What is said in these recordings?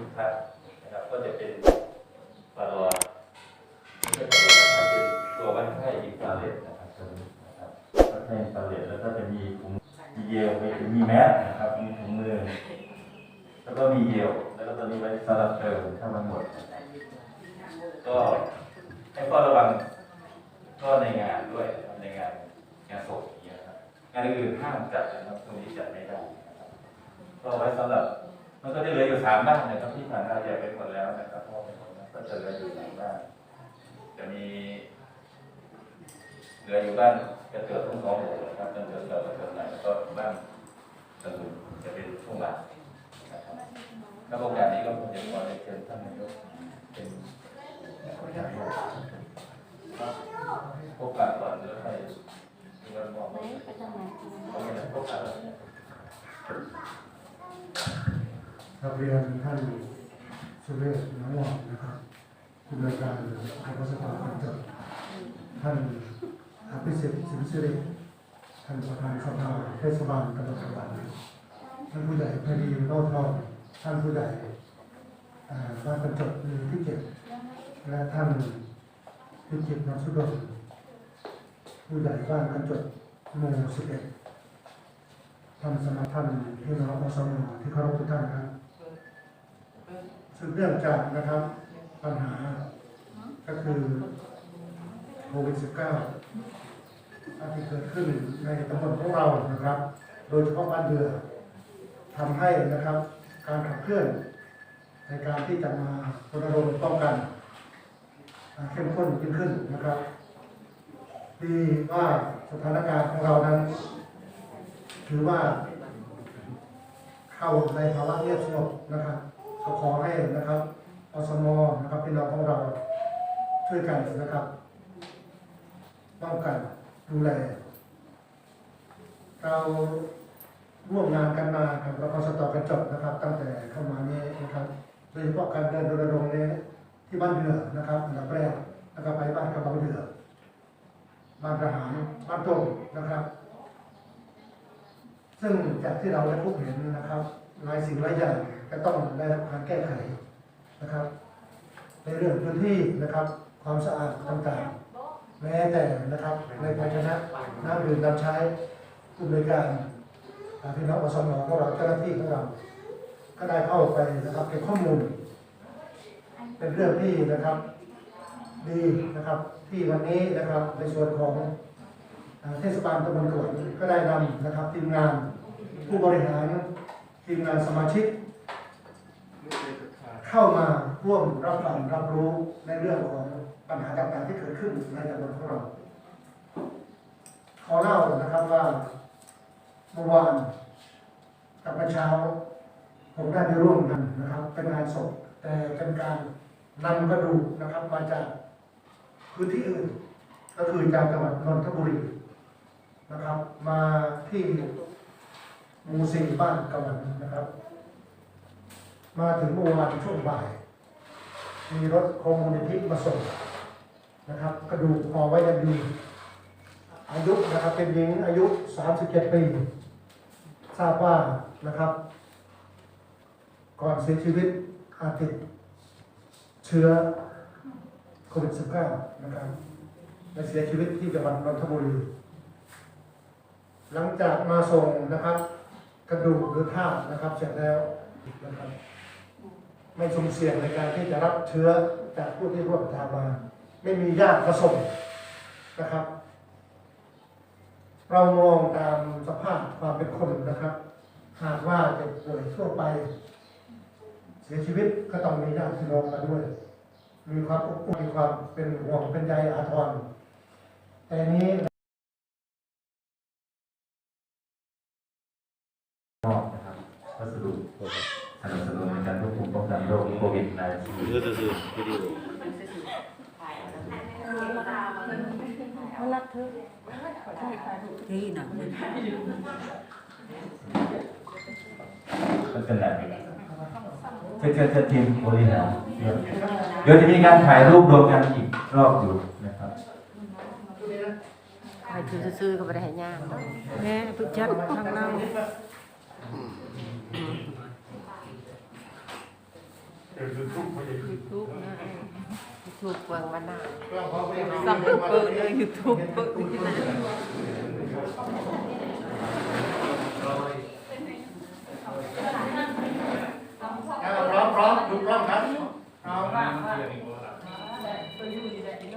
ุกท่านะครับก็จะเป็นปลอดไม่ใช่ปลาลอดนะเป็นตัววัดไข้อินฟราเรดนะครับตัวนี้นะครับวัดไข้อินฟราเรดแล้วก็จะมีถุงมีเยลมีแมสนะครับมีถุงมือแล้วก็มีเยลแล้วก็ตัวนี้ไว้สำหรับเติมถ้ามันหมด ก็ให้เฝ้าระวังก็ในงานด้วยในงานงานศพอย่างเงี้ยครับงานอื่นห้ามจัดนะครับตรงนี้จัดไม่ได้นะครับก็ไว้สำหรับ มันก็จะเหลืออยู่สามบ้านนะครับที่ผ่านมาแยกไปหมดแล้วนะครับพ่อเป็นคนก็จะเหลืออยู่สามบ้านจะมีเหลืออยู่บ้านกระเตือกทั้งสองหมู่นะครับกระเตือกกับกระเตือกไหนแล้วก็บ้านกระตุนจะเป็นช่วงหลังนะครับแล้วโอกาสนี้ก็ผมจะขอเรียนเชิญท่านนายกเป็นผู้ใหญ่พบกันก่อนแล้วให้มีวันบอกไหนไปทางไหนเขาไม่ได้พบกัน ครับเรียนท่านสุเรศน้องหวานนะครับผู้บริการของสภาการจัดท่านอภิสิทธิ์สินสิริท่านประธานสภาเทศบาลตำบลสวรรค์ท่านผู้ใหญ่พอดีโนทองท่านผู้ใหญ่บ้านบรรจบหรือที่เจ็ดและท่านที่เจ็ดนสุดลผู้ใหญ่บ้านบรรจบหมู่สิบเอ็ดท่านสมาท่านพี่น้องอสมที่เคารพทุกท่านครับ ซึ่งเรื่องจากนะครับปัญหาก็คือโควิด -19 ที่เกิดขึ้นในตำบลของเรานะครับ โดยเฉพาะบ้านเดือทำให้นะครับ การขับเคลื่อน ในการที่จะมารณรงค์ป้องกันเข้มข้นยิ่งขึ้นนะครับดีว่าสถานการณ์ของเรานั้น ถือว่าเข้าในภาวะเงียบสงบนะครับ ก็ขอให้นะครับอสมนะครับพี่น้องของเราช่วยกันนะครับป้องกันดูแล เราร่วมงานกันมากับรพสตอกันจบนะครับ ตั้งแต่เข้ามานี้นะครับโดยเฉพาะการเดินรณรงค์นี้ที่บ้านเดือนะครับอันดับแรกแล้วก็ไปบ้านกระเบาเดือบ้านทหารบ้านตรงนะครับ ซึ่งจากที่เราได้พบเห็นนะครับ หลายสิ่งหลายอย่างก็ต้องได้รับการแก้ไขนะครับ ในเรื่องพื้นที่นะครับ ความสะอาดต่างๆ แม้แต่นะครับในภาชนะน้ำดื่มน้ำใช้ผู้บริการพี่น้องอสมของเราเจ้าหน้าที่ของเรา ก็ได้เข้าไปนะครับเก็บข้อมูล เป็นเรื่องที่นะครับ ดีนะครับที่วันนี้นะครับในส่วนของเทศบาลตำบลขวนก็ได้นำนะครับทีมงานผู้บริหาร ทีมงานสมาชิก เข้ามาร่วมรับฟังรับรู้ในเรื่องของปัญหาต่างๆที่เกิดขึ้นในตำบลของเราขอเล่านะครับว่าเมื่อวานกับเมื่อเช้า ผมได้ไปร่วมกันนะครับ เป็นงานศพแต่เป็นการนำกระดูกนะครับมาจากพื้นที่อื่น ก็คือจากจังหวัดนนทบุรีนะครับ มาที่ห มูสีบ้านกำวันนะครับ มาถึงเมื่อวานช่วงบ่าย มีรถโครงมูลนิธิมาส่งนะครับกระดูกห่อไว้ยังดี อายุนะครับเป็นหญิงอายุ 37 ปี ทราบว่านะครับ ก่อนเสียชีวิตอาจติดเชื้อโควิด -19 นะครับและเสียชีวิตที่จังหวัดนนทบุรีหลังจากมาส่งนะครับ กระดูกหรือธาตุนะครับเสร็จแล้วนะครับไม่สุ่มเสี่ยงในการที่จะรับเชื้อจากผู้ที่ร่วมทางมา ไม่มีญาติมาส่งนะครับ เรามองตามสภาพความเป็นคนนะครับ หากว่าเจ็บป่วยทั่วไป เสียชีวิตก็ต้องมีญาติพี่น้องมาด้วย มีความอบอุ่นมีความเป็นห่วงเป็นใยอาทรแต่นี้ มอบนะครับวัสดุสนับสนุนในการควบคุมป้องกันโรคโควิด -19 เขานัดเธอที่หนังมันก็เป็นแบบนี้เชิญเชิญเชิญทีมบริหารเดี๋ยวเดี๋ยวจะมีการถ่ายรูปรวมกันอีกรอบอยู่นะครับไปคือซื้อๆก็ไม่ได้ให้ย่างเนาะแม่พุ จัดทางเรายูทูบนะยูทูบเบิ่งวันหน้าสั่งเปิดเลยยูทูบเปิดพร้อมพร้อมดูกล้องครับพร้อมวิดีโอ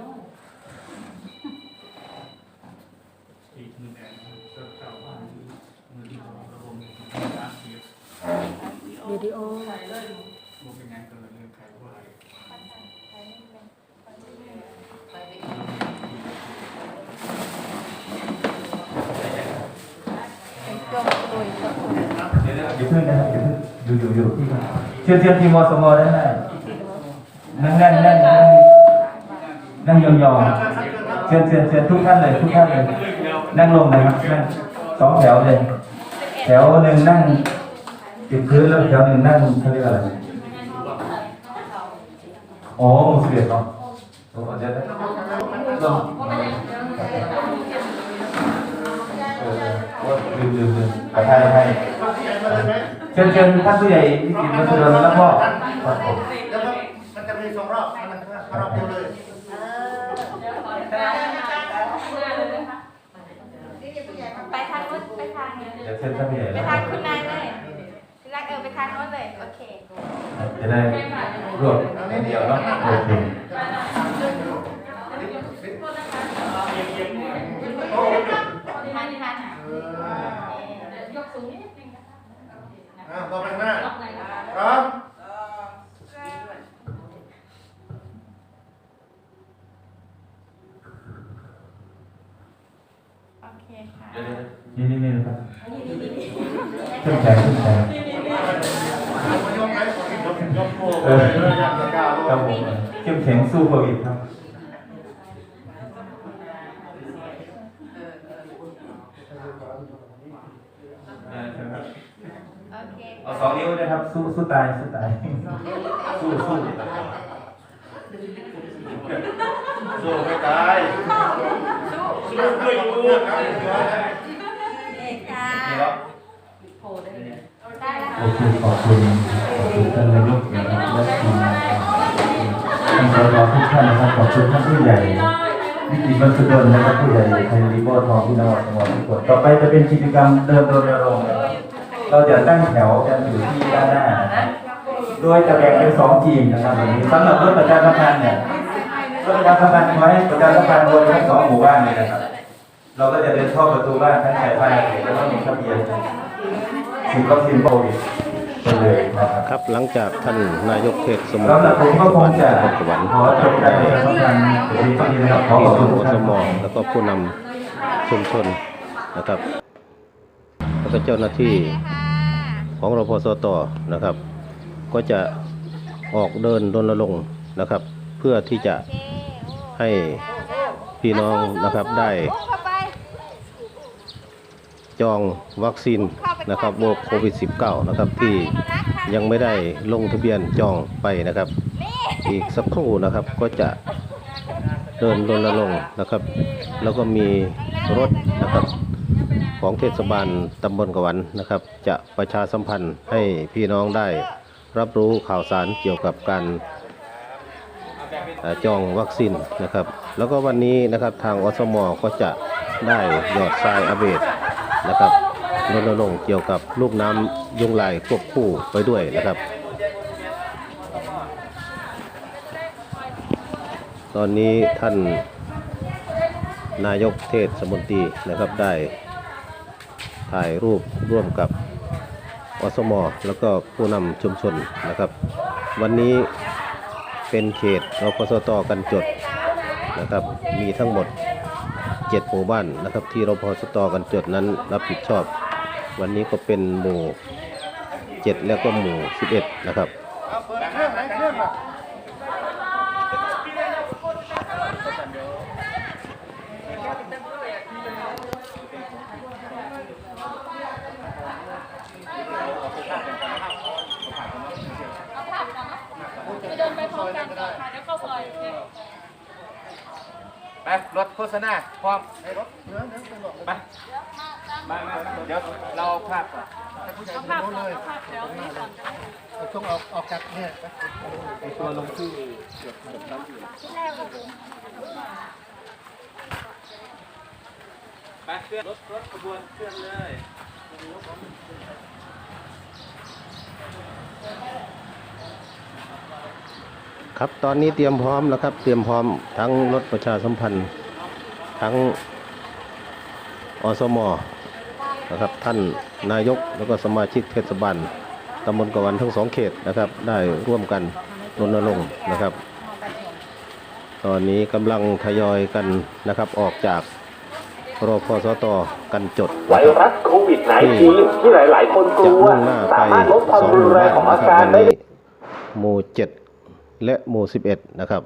จมตุยก็ตุยเดี๋ยวๆอย่เพิ่งนนะครับอย่เพิ่งอยู่อยู่อยู่ที่ก่อนเชิญเชิญทีมอสมได้ไหมนั่งนั่งนั่งนั่งนั่งยองๆเชิญเชิญเชิญทุกท่านเลยทุกท่านเลย นั่งลงนะครับนั่งสองแถวเลย แถวหนึ่งนั่ง ติดพื้นแล้วแถวหนึ่งนั่งเขาเรียกอะไรโอ้มุสลิมเนาะโอ้เดี๋ยวนะลงเออเออลืมลืมลืมขอไทยให้เชิญเชิญท่านผู้ใหญ่ที่กินมาเสุดแล้วก็ครับผมแล้วก็มันจะมีสองรอบมันรอบเดียวเลยไปทางนู้นไปทางเดี๋ยวเชิญท่านผู้ไปทางคุณนายเลย คุณนายเออไปทางโน้นเลย โอเคจะได้รวบเดียวเนาะโอเคทางทาง อ่าต่อไปหน้าพร้อม โอเคค่ะ นี่นี่นี่นะครับขึ้นแขนขึ้นแขน ยกไหมยกยกโป้ เออครับผมเข้มแข็งสู้โควิดครับเออเชิญครับ โอ เคเอาสองนิ้วนะครับ สู้สู้ตายสู้ตายสู้สู้สู้ไม่ตายสู้ด้วยอยู่ครับเอกค่ะนี่แล้วได้แล้วโอเคขอบคุณขอบคุณท่านนายกนะครับและทีมงานท่านสสทุกท่านนะครับขอบคุณท่านผู้ใหญ่วิจิตรบันสุดลนะครับผู้ใหญ่ไทยรีโบทองพี่น้องจังหวัดทุกคนต่อไปจะเป็นกิจกรรมเดินรณรงค์นะครับ เราจะตั้งแถวกันอยู่ที่ด้านหน้านะครับโดยจะแบ่งเป็นสองทีมนะครับวันนี้สำหรับรถประชาสัมพันธ์เนี่ยรถประชาสัมพันธ์ไว้ประชาสัมพันธ์บนทั้งสองหมู่บ้านเลยนะครับ เราก็จะเดินเข้าประตูบ้านทั้งสายไฟแล้วก็มีทะเบียนฉีดวัคซีนโควิดไปเลยนะครับครับหลังจากท่านนายกเทศสมุทรสำหรับผมก็คงจะนครสวรรค์ขอจบการประชาสัมพันธ์ในที่นี้นะครับขอขอบคุณทุกสท่านมแล้วก็ผู้นำชุมชนนะครับแล้วก็เจ้าหน้าที่ค่ะ ของรพสตนะครับ ก็จะออกเดินรณรงค์นะครับ เพื่อที่จะให้พี่น้องนะครับได้จองวัคซีนนะครับโรคโควิด -19 นะครับที่ยังไม่ได้ลงทะเบียนจองไปนะครับ อีกสักครู่นะครับก็จะเดินรณรงค์นะครับ แล้วก็มีรถนะครับ ของเทศบาลตำบลกวันนะครับ จะประชาสัมพันธ์ให้พี่น้องได้รับรู้ข่าวสารเกี่ยวกับการจองวัคซีนนะครับ แล้วก็วันนี้นะครับทางอสมก็จะได้หยอดทรายอาเบดนะครับรณรงค์เกี่ยวกับลูกน้ำยุงลายควบคู่ไปด้วยนะครับ ตอนนี้ท่านนายกเทศมนตรีนะครับได้ ถ่ายรูปร่วมกับอสมอแล้วก็ผู้นำชุมชนนะครับ วันนี้เป็นเขตรพสตกันจดนะครับ มีทั้งหมด7หมู่บ้านนะครับ ที่รพสตกันจดนั้นรับผิดชอบ วันนี้ก็เป็นหมู่ 7 แล้วก็หมู่ 11 นะครับ เปิดเครื่องไหนเครื่องอะไปรถโฆษณาพร้อมไอ้รถเหลืองเหลืองเป็นหลอดไปไปไปเดี๋ยวเราภาพก่อนเท่านผู้ใหญ่ตรงโน้นเลยต้องออกออกจากเนี่ยตัวลงชื่อไปเคลื่อนรถรถขบวนเคลื่อนเลย ครับตอนนี้เตรียมพร้อมแล้วครับ เตรียมพร้อมทั้งรถประชาสัมพันธ์ ทั้งอสมนะครับท่านนายกแล้วก็สมาชิกเทศบาลตำบลกวันทั้งสองเขตนะครับ ได้ร่วมกันรณรงค์นะครับ ตอนนี้กำลังทยอยกันนะครับออกจากรพสตกันจดไวรัสโควิด -19 ที่หลาย ๆ คนกจะลัวมุ่งหน้าไปสามารถลดความสองหรุมู่นแรบ้างนของอานะครับการวันได้นี้หมู่เจ็ด และหมู่สิบเอ็ดนะครับ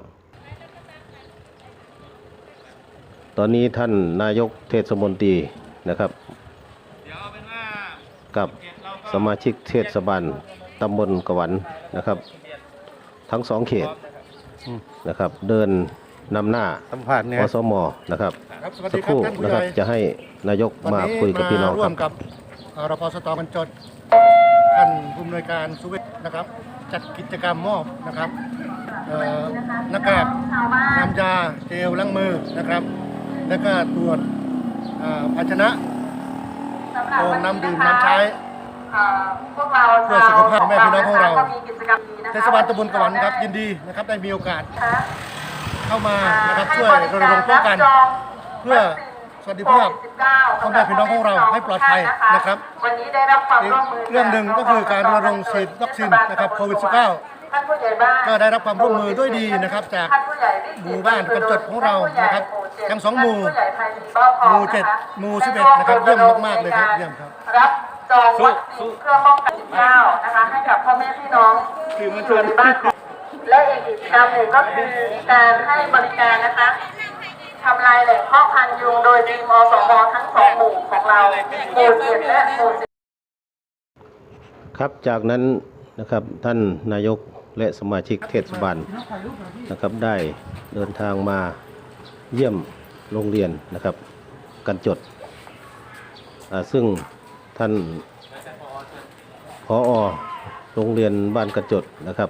ตอนนี้ท่านนายกเทศมนตรีนะครับกับสมาชิกเทศบาลตำบลกวันนะครับ ทั้งสองเขตนะครับ เดินนำหน้าสัมผัสเนี่ยอสมนะครับครับสวัสสัดีกคครับรู่ท่านผู้นะใหครัญ่บจะให้นายกมาคุยกับพี่น้องร่ควรับมกับเอ่อรพสตบรรจดท่านผู้อำนวยการสุวิทย์นะครับ จัดกิจกรรมมอบนะครับเอ่อ หน้ากากน้ำยาเจลล้างมือนะครับ แล้วก็ตรวจเอ่อภาชนะโอ่งน้ำดื่มน้ำใช้พวกเราเพื่อสุขภาพแม่พี่น้องของเราก็มีกิจกรรมดีนะคะเทศบาลตำบลกวันครับยินดีนะครับได้มีโอกาส เข้ามานะครับช่วยรณรงค์ป้องกัน เพื่อสวัสดิภาพพ่อแม่พี่น้องของเราให้ปลอดภัยนะครับวันนี้ได้รับความอีกร่วมมือเรื่องหนึ่งก็คือการรณรงค์ฉีดวัคซีนนะครับโควิด -19 ท่านผู้ใหญ่บ้านก็ได้รับความร่วมมือด้วยดีนะครับ จากท่านผู้ใหญ่วิจิตรหมู่บ้านกันจดของเรานะครับ ทั้งสองหมู่ท่านผู้ใหญ่ไพรีบ้าทองหมู่เจ็ดนะคะหมู่สิบเอ็ดนะครับเยี่ยมมากๆเลยครับเยี่ยมครับรับจองวัคซีนเพื่อป้องกัน19นะคะให้กับพ่อแม่พี่น้องที่อยู่ในบ้านของและอีกกิจกรรมหนึ่งก็คือการให้บริการนะคะทำลายแหล่งเพาะพันธุ์ยุงโดยทีมอสมทั้งสองหมู่ของเราหมู่เจ็ดและหมู่สิบครับจากนั้นนะครับท่านนายก และสมาชิกเทศบาลนะครับได้เดินทางมาเยี่ยมโรงเรียนนะครับ กันจด ซึ่งท่านพอโรงเรียนบ้านกันจดนะครับ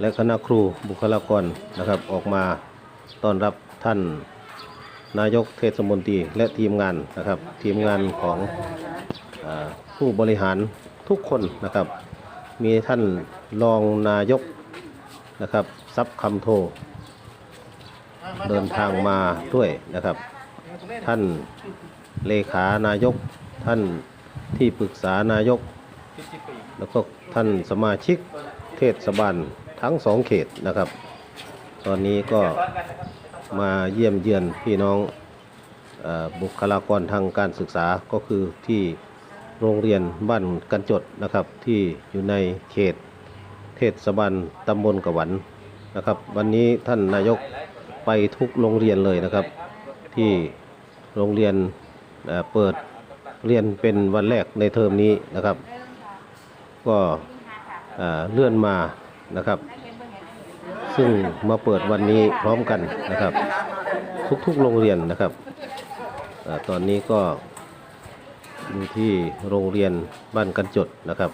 และคณะครูบุคลากรนะครับ ออกมาต้อนรับท่านนายกเทศมนตรีและทีมงานนะครับ ทีมงานของอผู้บริหารทุกคนนะครับ มีท่านรองนายกนะครับซับคำโท เดินทางมาด้วยนะครับ ท่านเลขานายกท่านที่ปรึกษานายก แล้วก็ท่านสมาชิกเทศบาลทั้งสองเขตนะครับ ตอนนี้ก็มาเยี่ยมเยือนพี่น้องอบุคลากรทางการศึกษาก็คือที่ โรงเรียนบ้านกันจดนะครับ ที่อยู่ในเขตเทศบาลตำบลกะหวันนะครับ วันนี้ท่านนายกไปทุกโรงเรียนเลยนะครับ ที่โรงเรียนเปิดเรียนเป็นวันแรกในเทอมนี้นะครับ ก็เลื่อนมานะครับ ซึ่งมาเปิดวันนี้พร้อมกันนะครับ ทุกๆโรงเรียนนะครับอตอนนี้ก็ อยู่ที่โรงเรียนบ้านกันจดนะครับ